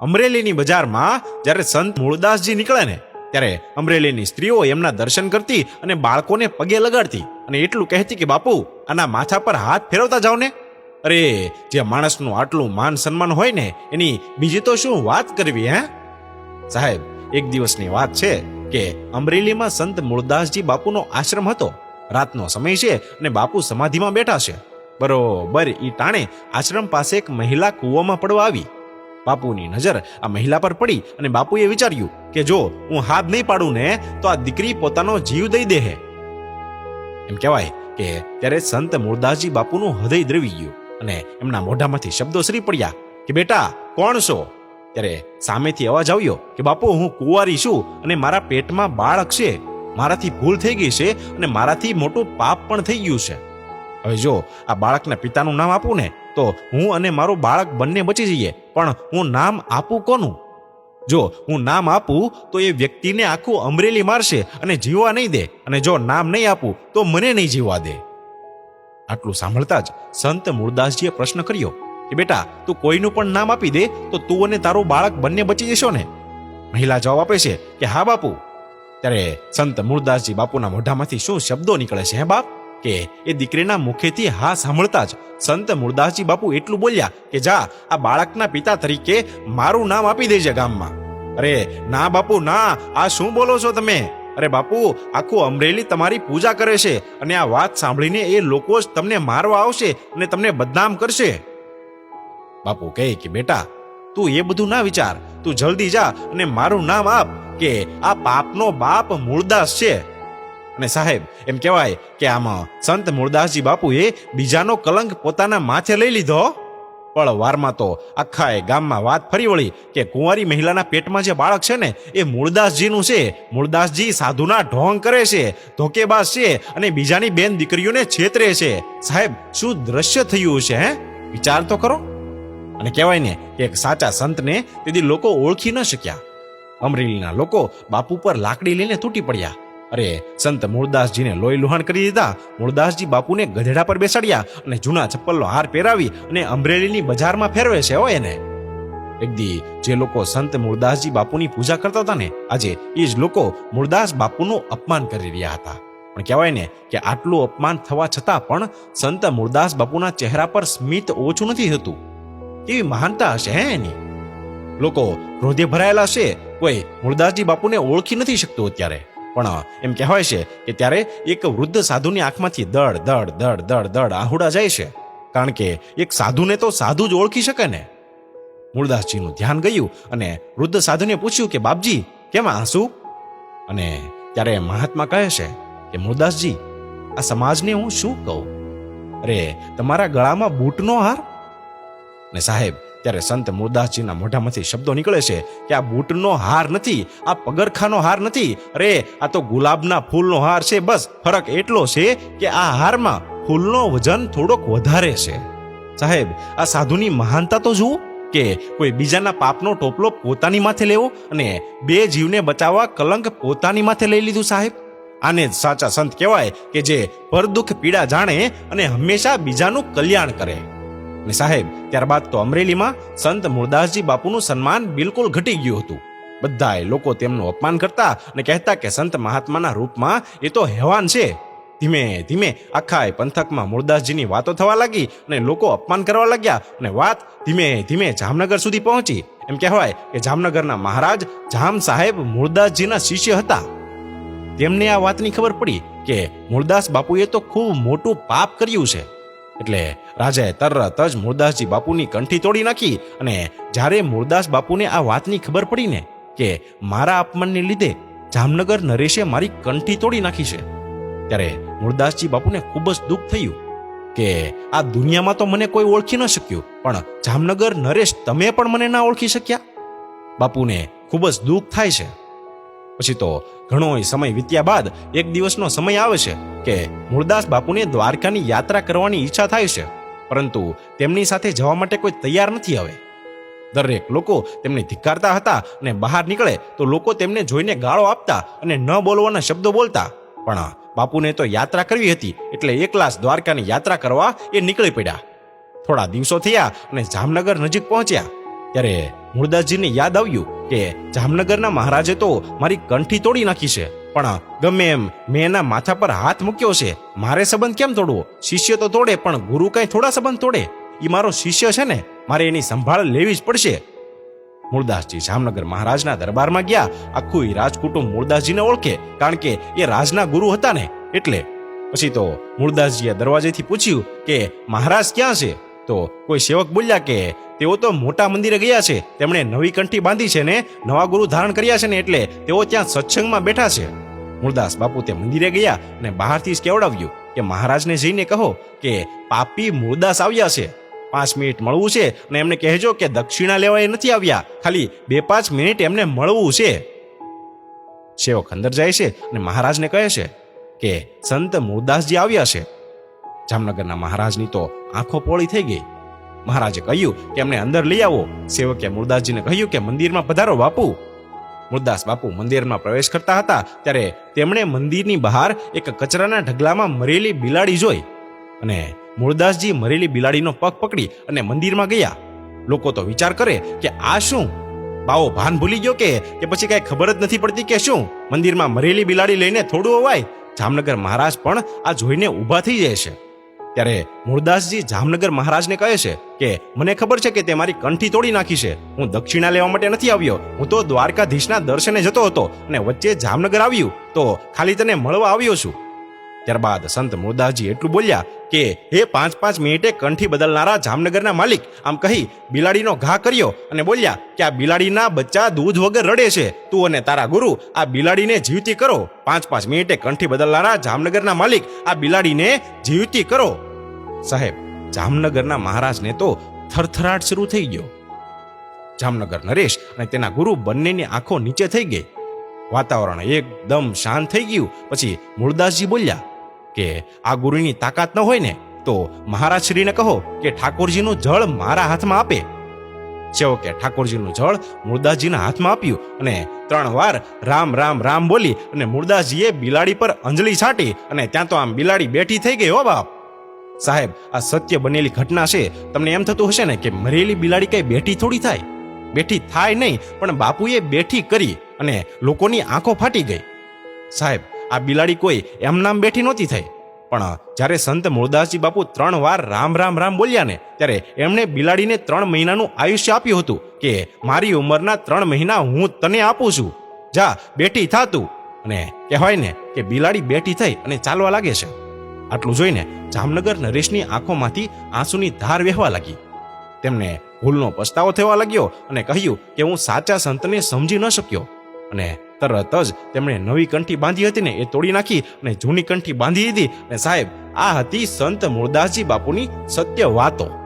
અમરેલીની બજારમાં જ્યારે સંત મૂળદાસજી નીકળે ને, ત્યારે અમરેલીની સ્ત્રીઓ એમના દર્શન કરતી અને બાળકોને પગે લગાડતી અને એટલું કહેતી કે, બાપુ, આના માથા પર હાથ ફેરવતા જાઓ ને. અરે, જે માણસનું આટલું માન સન્માન હોય ને, એની બીજી તો શું વાત કરવી, હે? સાહેબ, એક દિવસની વાત છે કે, અમરેલીમાં સંત મૂળદાસજી બાપુનો આશ્રમ હતો. રાતનો સમય છે અને બાપુ સમાધિમાં બેઠા છે. બરોબર ઈ ટાણે આશ્રમ પાસે એક મહિલા કૂવામાં પડવા આવી. બાપુની નજર આ મહિલા પર પડી અને બાપુએ વિચાર્યું કે જો હું હાથ નહીં પાડું ને, તો આ દીકરી પોતાનો જીવ દઈ દે હે એમ કહેવાય કે ત્યારે સંત મૂળદાસજી બાપુનું હૃદય દ્રવી ગયું અને એમના મોઢામાંથી શબ્દો સરી પડ્યા કે, બેટા, કોણ છો? ત્યારે સામેથી અવાજ આવ્યો કે, બાપુ, હું કુંવારી છું અને મારા પેટમાં બાળક છે. મારાથી ભૂલ થઈ ગઈ છે અને મારાથી મોટું પાપ પણ થઈ ગયું છે. હવે જો આ બાળકના પિતાનું નામ આપું ને, તો હું અને મારું બાળક બંને બચી જઈએ. પણ હું નામ આપું કોનું? જો હું નામ આપું, તો એ વ્યક્તિને આખું અમરેલી મારશે અને જીવવા નહીં દે. અને જો નામ નહીં આપું, તો મને નહીં જીવવા દે. આટલું સાંભળતા જ સંત મૂળદાસજીએ પ્રશ્ન કર્યો કે, બેટા, તું કોઈનું પણ નામ આપી દે, તો તું અને તારું બાળક બંને બચી જશો ને? મહિલા જવાબ આપે છે કે, હા બાપુ. ત્યારે સંત મૂળદાસજી બાપુના મોઢામાંથી શું શબ્દો નીકળે છે, હે બાપ? કે એ દીકરીના મુખેથી હા સાંભળતા જ સંત મુરદાસજી બાપુ એટલું બોલ્યા કે જા, આ બાળકના પિતા તરીકે મારું નામ આપી દેજે ગામમાં. અરે, ના બાપુ, ના, આ શું બોલો છો તમે? અરે બાપુ, આખું અમરેલી તમારી પૂજા કરે છે અને આ વાત સાંભળીને એ લોકો જ તમને મારવા આવશે અને તમને બદનામ કરશે. બાપુ કહે કે, બેટા, તું એ બધું ના વિચાર. તું જલ્દી જા અને મારું નામ આપ કે આ પાપનો બાપ મૂળદાસ છે. અને સાહેબ, એમ કહેવાય કે આમાં સંત મૂળદાસજી બાપુએ બીજાનો કલંક પોતાના માથે લઈ લીધો. પણ વારમાં તો આખા એ ગામમાં વાત ફરી વળી કે કુંવારી મહિલાના પેટમાં જે બાળક છે ને, એ મૂળદાસજીનું છે. મૂળદાસજી સાધુના ઢોંગ કરે છે, ધોકેબાજ છે અને બીજાની બેન દીકરીઓને છેતરે છે. સાહેબ, શું દ્રશ્ય થયું છે હે? વિચાર તો કરો. અને કહેવાય ને કે એક સાચા સંતને તેથી લોકો ઓળખી ન શક્યા. અમરેલીના લોકો બાપુ પર લાકડી લઈને તૂટી પડ્યા. અરે, સંત મૂળદાસજીને લોહી લુહાણ કરી દીધા. મૂળદાસજી બાપુને ગધેડા પર બેસાડ્યા અને જૂના ચપ્પલનો હાર પહેરાવી અને અમરેલીની બજારમાં ફેરવે છે હો એને. એકદી જે લોકો સંત મૂળદાસજી બાપુની પૂજા કરતા હતા ને, આજે એ જ લોકો મૂળદાસ બાપુનું અપમાન કરી રહ્યા હતા. પણ કહેવાય ને કે આટલું અપમાન થવા છતાં પણ સંત મૂળદાસ બાપુના ચહેરા પર સ્મિત ઓછું નથી થતું. કેવી મહાનતા હશે હે એની? લોકો રોધે ભરાયેલા છે. કોઈ મૂળદાસજી બાપુને ઓળખી નથી શકતું અત્યારે. પણ, એમ કહેવાય છે કે ત્યારે એક વૃદ્ધ સાધુની આંખમાંથી દડ દડ દડ દડ દડ આહુડા જાય છે. કારણ કે એક સાધુને તો સાધુ જ ઓળખી શકે ને. મૂળદાસજીનું ધ્યાન ગયું અને વૃદ્ધ સાધુને પૂછ્યું કે, બાપજી, કેમ આંસુ? અને ત્યારે મહાત્મા કહે છે કે મૂળદાસજી આ સમાજને હું શું કહું? અરે, તમારા ગળામાં બૂટનો હાર? ને સાહેબ ત્યારે સંત મુરદાસજીના મોઢામાંથી શબ્દો નીકળે છે કે આ બૂટનો હાર નથી, આ પગરખાનો હાર નથી. અરે, આ તો ગુલાબના ફૂલનો હાર છે, બસ. ફરક એટલો છે કે આ હારમાં ફૂલનો વજન થોડોક વધારે છે. સાહેબ, આ સાધુની મહાનતા તો જુઓ કે કોઈ બીજાના પાપનો ટોપલો પોતાની માથે લેવો અને બે જીવને બચાવવા કલંક પોતાની માથે લઈ લીધું, સાહેબ. આને જ સાચા સંત કહેવાય કે જે પર દુઃખ પીડા જાણે અને હંમેશા બીજાનું કલ્યાણ કરે. ને સાહેબ, ત્યારબાદ તો અમરેલીમાં સંત મુરદાસજી બાપુનું સન્માન બિલકુલ ઘટી ગયું હતું. બધાએ લોકો તેમનું અપમાન કરતા અને કહેતા કે સંત મહાત્માના રૂપમાં એ તો હેવાન છે. ધીમે ધીમે આખા પંથકમાં મુરદાસજીની વાતો થવા લાગી અને લોકો અપમાન કરવા લાગ્યા અને વાત ધીમે ધીમે જામનગર સુધી પહોંચી. એમ કહેવાય કે જામનગરના મહારાજ જામ સાહેબ મુરદાસજીના શિષ્ય હતા. તેમને આ વાતની ખબર પડી કે મુરદાસ બાપુએ તો ખૂબ મોટું પાપ કર્યું છે. એટલે રાજાએ તરત જ મૂળદાસજી બાપુની કંઠી તોડી નાખી અને જ્યારે મૂળદાસ બાપુને આ વાતની ખબર પડીને કે મારા અપમાનને લીધે જામનગર નરેશે મારી કંઠી તોડી નાખી છે, ત્યારે મૂળદાસજી બાપુને ખૂબ જ દુઃખ થયું કે આ દુનિયામાં તો મને કોઈ ઓળખી ન શક્યું, પણ જામનગર નરેશ તમે પણ મને ના ઓળખી શક્યા? બાપુને ખૂબ જ દુઃખ થાય છે. પછી તો ઘણો સમય વીત્યા બાદ એક દિવસનો સમય આવે છે કે મૂળદાસ બાપુને દ્વારકાની યાત્રા કરવાની ઈચ્છા થાય છે. પરંતુ તેમની સાથે જવા માટે કોઈ તૈયાર નથી હવે. દરેક લોકો તેમને ધિક્કારતા હતા અને બહાર નીકળે તો લોકો તેમને જોઈને ગાળો આપતા અને ન બોલવાના શબ્દો બોલતા. પણ બાપુને તો યાત્રા કરવી હતી એટલે એકલાસ દ્વારકાની યાત્રા કરવા એ નીકળી પડ્યા. થોડા દિવસો થયા અને જામનગર નજીક પહોંચ્યા. ત્યારે મૂળદાસજીને યાદ આવ્યું કે જામનગરના મહારાજે તો મારી કંઠી તોડી નાખી છે. પણ ગમે એમ મેં એના માથા પર હાથ મૂક્યો છે. મારે સંબંધ કેમ તોડવો? શિષ્ય તો તોડે, પણ ગુરુ કઈ થોડા સંબંધ તોડે? એ મારો શિષ્ય છે ને, મારે એની સંભાળ લેવી જ પડશે. મૂળદાસજી જામનગર મહારાજના દરબારમાં ગયા. આખું એ રાજકુટુંબ મૂળદાસજીને ઓળખે, કારણ કે એ રાજના ગુરુ હતા ને, એટલે. પછી તો મૂળદાસજીએ દરવાજેથી પૂછ્યું કે, મહારાજ ક્યાં છે? તો કોઈ સેવક બોલ્યા કે, તેઓ તો મોટા મંદિરે ગયા છે. તેમણે નવી કંઠી બાંધી છે ને, નવા ગુરુ ધારણ કર્યા છે ને, એટલે તેઓ ત્યાં સત્સંગમાં બેઠા છે. મૂળદાસ બાપુ તે મંદિરે ગયા અને બહારથી જ કેવડાવ્યું કે મહારાજને જઈને કહો કે પાપી મૂળદાસ આવ્યા છે. પાંચ મિનિટ મળવું છે અને એમને કહેજો કે દક્ષિણા લેવા એ નથી આવ્યા. ખાલી બે પાંચ મિનિટ એમને મળવું છે. સેવક અંદર જાય છે અને મહારાજને કહે છે કે સંત મૂળદાસજી આવ્યા છે. જામનગરના મહારાજની તો આંખો પોળી થઈ ગઈ. મહારાજે કહ્યું કે એમને અંદર લઈ આવો. સેવકે મૂળદાસજીને કહ્યું કે મંદિરમાં પધારો બાપુ. મૂળદાસ બાપુ મંદિરમાં પ્રવેશ કરતા હતા ત્યારે તેમણે મંદિરની બહાર એક કચરાના ઢગલામાં મરેલી બિલાડી જોઈ અને મુરદાસજી મરેલી બિલાડીનો પગ પકડી અને મંદિરમાં ગયા. લોકો તો વિચાર કરે કે આ શું? બાવો ભાન ભૂલી ગયો કે કે પછી કઈ ખબર જ નથી પડતી કે શું? મંદિરમાં મરેલી બિલાડી લઈને થોડું અવાય? જામનગર મહારાજ પણ આ જોઈને ઊભા થઈ જાય છે. ત્યારે મૂળદાસજી જામનગર મહારાજને કહે છે કે, મને ખબર છે કે તે મારી કંઠી તોડી નાખી છે. હું દક્ષિણા લેવા માટે નથી આવ્યો. હું તો દ્વારકાધીશના દર્શને જતો હતો અને વચ્ચે જામનગર આવ્યું. તો ખાલી તને મળવા આવ્યો છું. ત્યારબાદ સંત મૂળદાસજી એટલું બોલ્યા કે, હે પાંચ પાંચ મિનિટે કંઠી બદલનારા જામનગરના માલિક, આમ કહી બિલાડીનો ઘા કર્યો અને બોલ્યા, કે આ બિલાડીના બચ્ચા દૂધ વગર રડે છે. તું અને તારા ગુરુ આ બિલાડીને જીવતી કરો. પાંચ પાંચ મિનિટે કંઠી બદલનારા જામનગરના માલિક આ બિલાડીને જીવતી કરો. સાહેબ, જામનગરના મહારાજને તો થરથરાટ શરૂ થઈ ગયો. જામનગર નરેશ અને તેના ગુરુ બંનેની આંખો નીચે થઈ ગઈ. વાતાવરણ એકદમ શાંત થઈ ગયું. પછી મૂળદાસજી બોલ્યા કે, આ ગુરુની તાકાત ન હોય ને, તો મહારાજ શ્રીને કહો કે ઠાકોરજીનું જળ મારા હાથમાં આપે. સેવકે ઠાકોરજીનું જળ મૂળદાસજીના હાથમાં આપ્યું અને ત્રણ વાર રામ રામ રામ બોલી અને મૂળદાસજીએ બિલાડી પર અંજલી છાંટી અને ત્યાં તો આમ બિલાડી બેઠી થઈ ગઈ હો બાપ. સાહેબ, આ સત્ય બનેલી ઘટના છે. તમને એમ થતું હશે ને કે મરેલી બિલાડી કઈ બેઠી થોડી થાય? બેઠી થાય નહીં, પણ બાપુએ બેઠી કરી અને લોકોની આંખો ફાટી ગઈ. સાહેબ, આ બિલાડી કોઈ એમ નામ બેઠી નહોતી થઈ. પણ જ્યારે સંત મૂળદાસજી બાપુ ત્રણ વાર રામ રામ રામ બોલ્યા ને, ત્યારે એમણે બિલાડીને ત્રણ મહિનાનું આયુષ્ય આપ્યું હતું કે મારી ઉંમરના ત્રણ મહિના હું તને આપું છું. જા બેઠી થા તું. અને કહેવાય ને કે બિલાડી બેઠી થઈ અને ચાલવા લાગે છે. આટલું જોઈને જામનગર નરેશની આંખોમાંથી આંસુની ધાર વહેવા લાગી. તેમને ભૂલનો પસ્તાવો થવા લાગ્યો અને કહ્યું કે હું સાચા સંતને સમજી ન શક્યો. અને તરત જ તેમણે નવી કંઠી બાંધી હતી ને એ તોડી નાખી અને જૂની કંઠી બાંધી દીધી અને સાહેબ, આ હતી સંત મૂળદાસજી બાપુની સત્ય વાતો.